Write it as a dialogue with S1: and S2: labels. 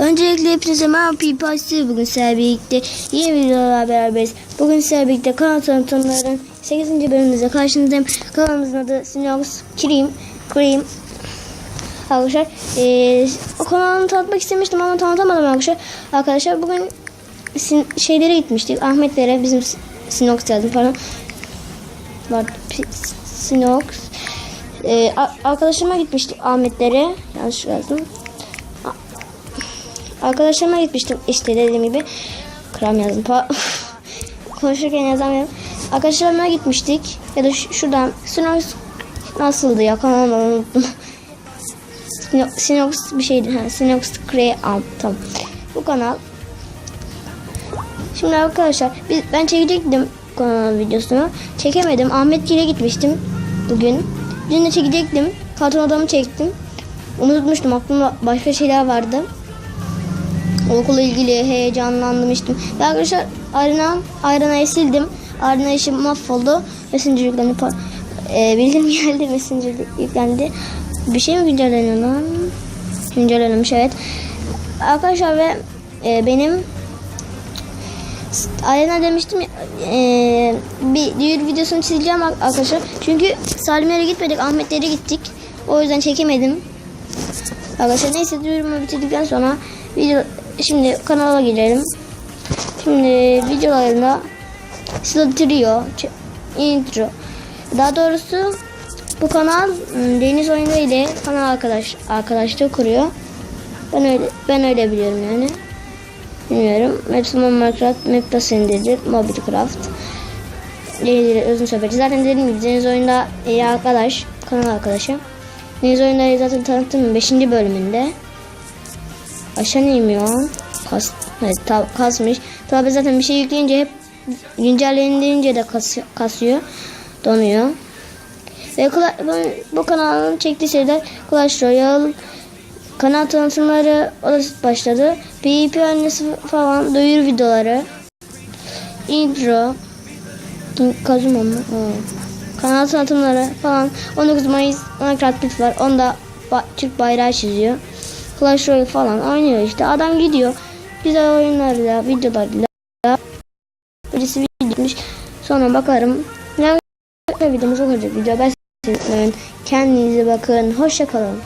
S1: Öncelikle hepinize merhaba Pipasi. Bugün sizlerle birlikte yeni videolarla beraberiz. Bugün sizlerle birlikte kanal tanıtımların 8. bölümümüzde karşınızdayım. Kanalımızın adı Sinox Cream. Cream. Arkadaşlar eee o kanalını tanıtmak istemiştim ama tanıtamadım arkadaşlar. Arkadaşlar bugün sin şeylere gitmiştik. Ahmetlere bizim Sinox yazdım falan. Var Sinox. A- arkadaşıma gitmiştik Ahmetlere. Yanlış yazdım. Arkadaşlarıma gitmiştim işte dediğim gibi. Kram yazdım. Konuşurken yazamıyorum. Arkadaşlarıma gitmiştik. Ya da şuradan Sinox nasıldı ya kanalı unuttum. Sino- Sinox bir şeydi. Ha, Sinox Cray Am. Tamam. Bu kanal. Şimdi arkadaşlar biz, ben çekecektim kanal videosunu. Çekemedim. Ahmet ile gitmiştim bugün. Dün de çekecektim. Karton adamı çektim. Unutmuştum. Aklımda başka şeyler vardı okula ilgili heyecanlanmıştım. Ve arkadaşlar Arena, Arena'yı sildim. Arena işim mahvoldu. Messenger yüklendi. E, bildirim geldi. Messenger yüklendi. Bir şey mi güncelleniyor lan? Güncellenmiş evet. Arkadaşlar ve e, benim Arena demiştim e, bir düğür videosunu çizeceğim arkadaşlar. Çünkü Salimlere gitmedik. Ahmetlere gittik. O yüzden çekemedim. Arkadaşlar neyse duyurumu bitirdikten sonra video şimdi kanala girelim. Şimdi Trio, ç- intro. Daha doğrusu bu kanal ım, Deniz Oyunu ile kanal arkadaş arkadaşlığı kuruyor. Ben öyle ben öyle biliyorum yani. Bilmiyorum. Maximum Minecraft, Map'ta sindirdik. Mobilecraft. Yenileri özün sohbeti. Zaten dediğim gibi Deniz Oyun'da iyi arkadaş. Kanal arkadaşı. Deniz Oyun'da zaten tanıttım 5. bölümünde. Aşağı inmiyor. Kas, evet, ta, kasmış. Tabi zaten bir şey yükleyince hep güncellendiğince de kas, kasıyor. Donuyor. Ve bu, kanalın çektiği şeyler Clash Royale, kanal tanıtımları o da başladı. PvP öncesi falan duyuru videoları. Intro. Kazuma mı? Kanal tanıtımları falan. 19 Mayıs Minecraft var. Onda ba- Türk bayrağı çiziyor. Clash Royale falan oynuyor işte. Adam gidiyor. Güzel oyunlarla, videolarla. Birisi video gitmiş. Sonra bakarım. Ne videomuz olacak video. Ben size Kendinize bakın. Hoşça kalın.